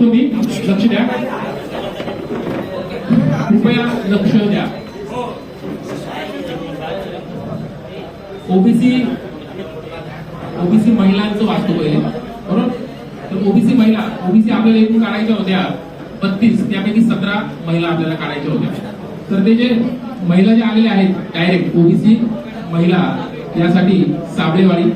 तुम्ही लक्ष द्या. कृपया लक्ष द्या. ओबीसी ओबीसी महिलांचं वाचतो पहिले. बरोबर? तर ओबीसी महिला ओबीसी आपल्याला एकूण काढायच्या होत्या. बत्तीस त्यापैकी सतरा महिला आपल्याला काढायच्या होत्या. तर ते जे महिला जे आलेल्या आहेत डायरेक्ट ओबीसी महिला यासाठी साबळेवाडी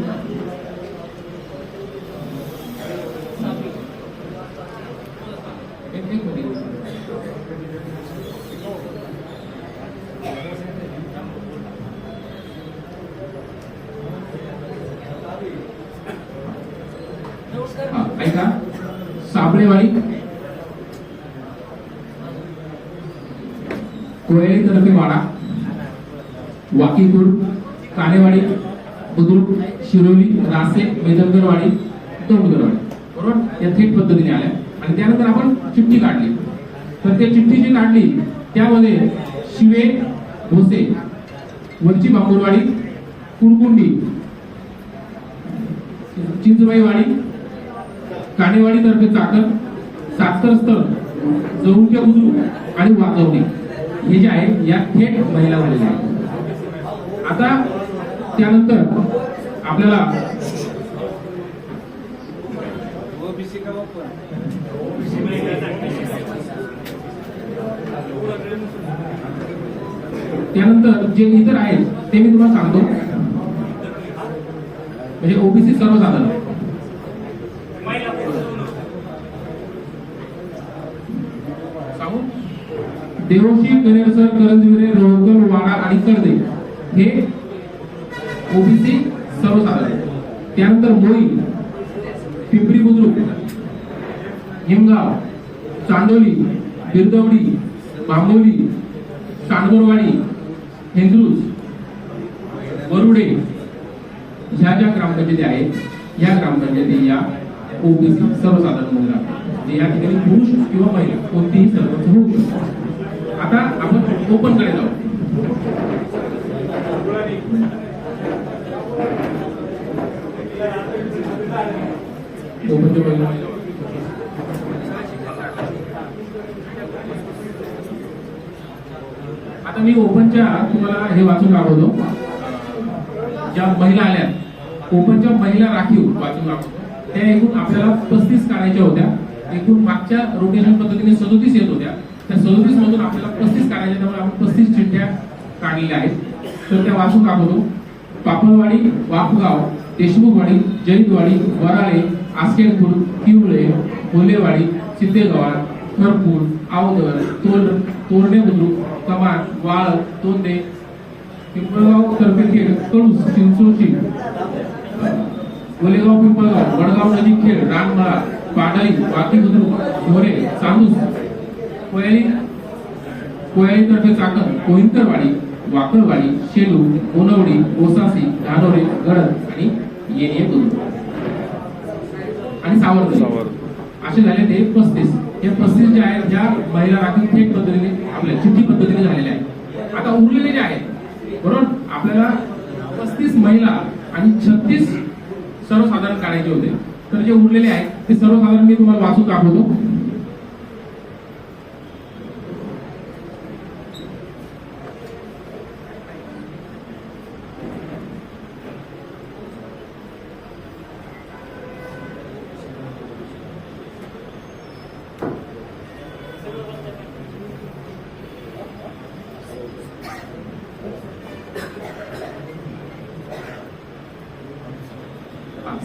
साबळेवाडी कोयळी तर्फे वाडा वाकीपूर कानेवाडी बुद्रुक शिरोली रासे मेदमगरवाडी तोंडगरवाडी. बरोबर? या थेट पद्धतीने आल्या. आणि त्यानंतर आपण चिठ्ठी काढली. तर त्या चिठ्ठी जी काढली त्यामध्ये शिवे भोसे वरची बापूरवाडी कुरकुंडी चिंचबाईवाडी कानेवाडी तर्फे चाकण साखर स्थळ जवळच्या बुद्रुक आणि वाजवणे हे जे आहे या थेट महिला झालेल्या आहेत. आता त्यानंतर आपल्याला त्यानंतर जे इतर आहेत ते मी तुम्हाला सांगतो. म्हणजे ओबीसी सर्वसाधारण. सांगू देवशी कनेरसर करंजविरे रोहकर वाडा आणि कर्दे हे ओबीसी सर्वसाधारण त्यानंतर मोई पिंपरी बुद्रुक हिमगाव चांदोली बिरदवडी बांबोली सांडगोरवाडी हेंद्रुज वरुडे ह्या ज्या ग्रामपंचायती आहेत या ग्रामपंचायती या ओबीसी सर्वसाधारण महिला म्हणजे या ठिकाणी पुरुष किंवा महिला कोणतीही सरपंच होऊ शकतो. आता आपण ओपन करायला आहोत आता मी ओपनच्या तुम्हाला हे वाचून दाखवतो. ज्या महिला आल्या ओपनच्या महिला राखीव वाचून दाखवतो. त्या एकूण आपल्याला पस्तीस काढायच्या होत्या. एकूण मागच्या रोटेशन पद्धतीने सदोतीस येत होत्या. त्या सदोतीस मधून आपल्याला पस्तीस काढायच्या त्यामुळे आपण पस्तीस चिठ्ठ्या काढलेल्या आहेत. तर त्या वाचून दाखवतो. पापळवाडी वापगाव देशमुखवाडी जैतवाडी वराळे आस्केडपूर किवळे बोलेवाडी सिद्धेगवाड खरपूर आवदर तोर तोरणे बुद्रुक कमान वाळ तोंडे पिंपळगाव तर्फेखेड कळूस चिंचोशी गोलेगाव पिंपळगाव वडगाव नदी खेड रानमळा पाडळी वाकी बुद्रुक ढोरे चांदूस कोयली कोयली तर्फे चाकण कोहिंतरवाडी वाकळवाडी शेलू ओनवडी ओसासी धानोरे गडद आणि येणे बुद्रुक आणि सावरकर. असे झाले ते पस्तीस. हे पस्तीस जे आहेत ज्या महिला राखीव थेट पद्धतीने आपल्या चिठ्ठी पद्धतीने झालेल्या आहेत. आता उरलेले जे आहेत बरोबर? आपल्याला पस्तीस महिला आणि छत्तीस सर्वसाधारण काढायचे होते. तर जे उरलेले आहेत ते सर्वसाधारण मी तुम्हाला वाचून दाखवतो.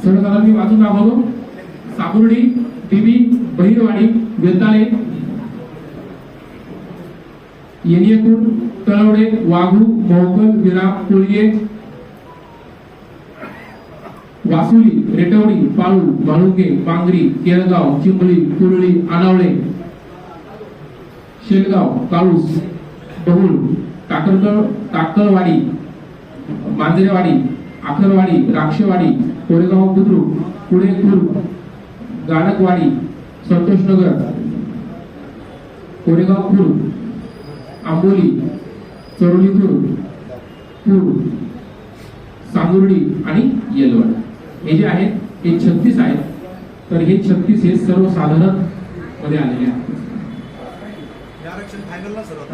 सर्वसाधारण मी वाचून दाखवतो साकुर्डी टीबी बहिरवाडी वेताळे येनियपूर तळवडे वाघू मोहकल विरा कोळिये वासुली रेटवडी पाळू म्हाळुंगे पांगरी केळगाव चिंबली कुरळी आनावळे शेलगाव काळूस बहुल टाकरकळ टाकळवाडी मांजरेवाडी आखरवाडी राक्षवाडी कोरेगाव बुद्रुक पुणे खुर्द गाडकवाडी संतोषनगर कोरेगाव खुर्द आंबोली चरोली खुर्द पूर सांगुर्डी आणि येलवड. हे जे आहेत हे छत्तीस आहेत. तर हे छत्तीस हे सर्वसाधारणमध्ये आलेले आहेत.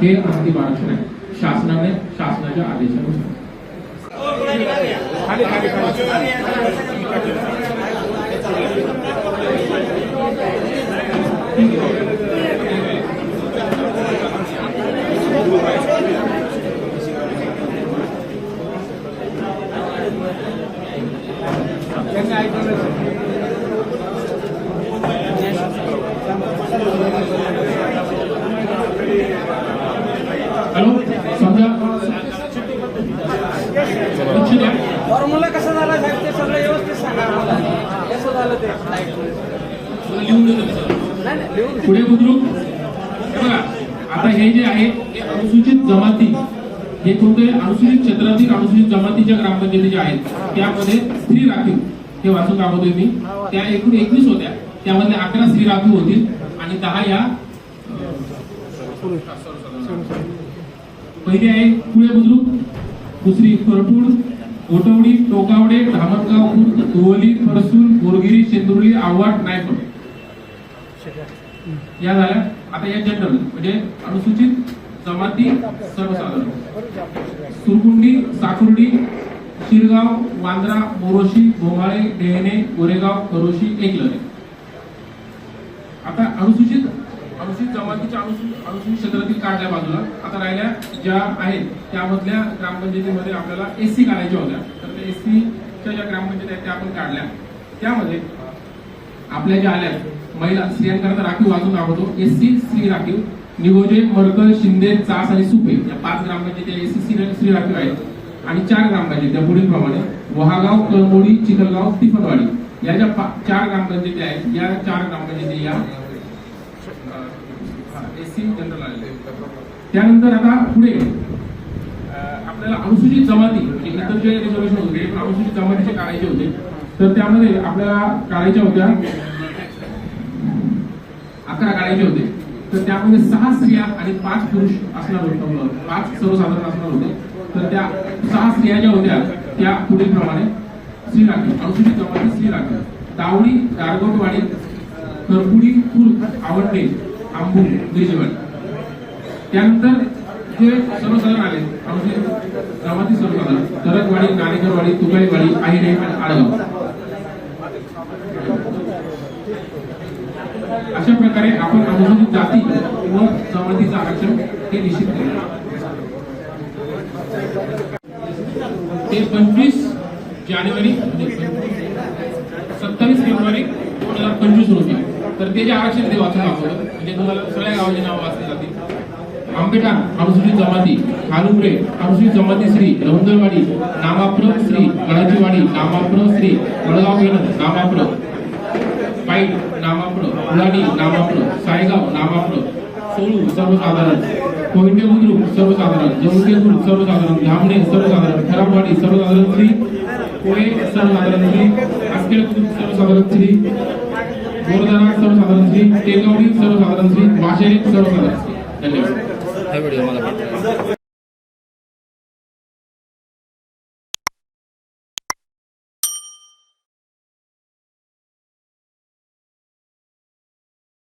हे. हे अंतिम आरक्षण आहे. शासनाने शासनाच्या आदेशानुसार. Thank you. फॉर्म्युला कसा झाला साहेब? ते सगळं व्यवस्थित सांगा आम्हाला. कसं झालं ते. नाही नाही लिहून पुढे बुद्रुक. बघा आता हे जे आहे हे अनुसूचित जमाती हे कोणते अनुसूचित क्षेत्रातील अनुसूचित जमातीच्या ग्रामपंचायती आहेत त्यामध्ये स्त्री राखीव हे वाचून दाखवतोय मी. त्या एकूण एकवीस होत्या. त्यामध्ये अकरा स्त्री राखीव होतील आणि दहा या पहिली आहे पुणे बुद्रुक दुसरी करटूड कोटवडी टोकावडे धामणगाव खुर्द धुवली फरसूल बोरगिरी शेंदुर्ली आव्हाड नायपड या झाल्या. आता या जनरल म्हणजे अनुसूचित जमाती सर्वसाधारण. सुरकुंडी साकुर्डी शिरगाव वांद्रा मोरोशी बोमाळे डेहणे गोरेगाव करोशी एकलरे आता अनुसूचित अनुसूचित जमातीच्या अनुसूचित अनुसूचित क्षेत्रातील काढल्या बाजूला. आता राहिल्या ज्या आहेत त्यामधल्या ग्रामपंचायतीमध्ये आपल्याला एससी काढायच्या होत्या. तर त्या एससीच्या ज्या ग्रामपंचायती आहेत त्या आपण काढल्या. त्यामध्ये आपल्या ज्या आल्या महिला स्त्रियांकरता राखीव वाजून दाखवतो एससी स्त्री राखीव निगोजे मरकल शिंदे चास आणि सुपे. या पाच ग्रामपंचायती एससी स्त्री राखीव आहेत. आणि चार ग्रामपंचायती पुढील प्रमाणे. वहागाव कळमोडी चिखलगाव तिफनवाडी या ज्या चार ग्रामपंचायती आहेत या चार ग्रामपंचायती या एससी जनरल आलेले त्यानंतर आता पुढे आपल्याला अनुसूचित जमाती म्हणजे इतर जे रिझर्वेशन होते पण अनुसूचित जमातीचे काढायचे होते तर त्यामध्ये आपल्याला काढायच्या होत्या अकरा काढायचे होते. तर त्यामध्ये सहा स्त्रिया आणि पाच पुरुष असणार होते. पाच सर्वसाधारण असणार होते. तर त्या सहा स्त्रिया ज्या होत्या त्या पुढील प्रमाणे श्री राखी अनुसूचित जमाती श्री राखी दावडी गारगोटवाडी करपुडी फुल आवडणे आंबू गिरिजवाडी त्यानंतर जे सर्वसाधारण आले. आमचे गावातील सर्वसाधारण. तरकवाडी नाणेकरवाडी तुकाईवाडी आहिरे आणि आडगाव अशा प्रकारे आपण अनुसूचित जाती व जमातीचं आरक्षण हे निश्चित केलं ते पंचवीस जानेवारी म्हणजे सत्तावीस फेब्रुवारी दोन हजार पंचवीस रोजी तर ते जे आरक्षण ते वाचून दाखवलं. म्हणजे तुम्हाला सगळ्या गावाची नावं वाचली जातील. आंबेटा अनुसूचित जमाती खालुपरे अनुसूचित जमाती श्री रवंदरवाडी नामाप्र श्री गडाचीवाडी नामाप्र श्री वडगाव येणं नामाप्र पाईट नामाप्र उलाडी नामाप्र सायगाव नामाप्र सोलू सर्वसाधारण. कोविंडे बुद्रुक सर्वसाधारण. जवळके बुद्रुक सर्वसाधारण. धामणे सर्वसाधारण. खराबवाडी सर्वसाधारण श्री. कोळे सर्वसाधारण श्री. आस्केळ बुद्रुक सर्वसाधारण श्री. गोरदारा सर्वसाधारण श्री टेलगावडी सर्वसाधारण श्री माशेरी सर्वसाधारण. श्री धन्यवाद. हा व्हिडिओ मला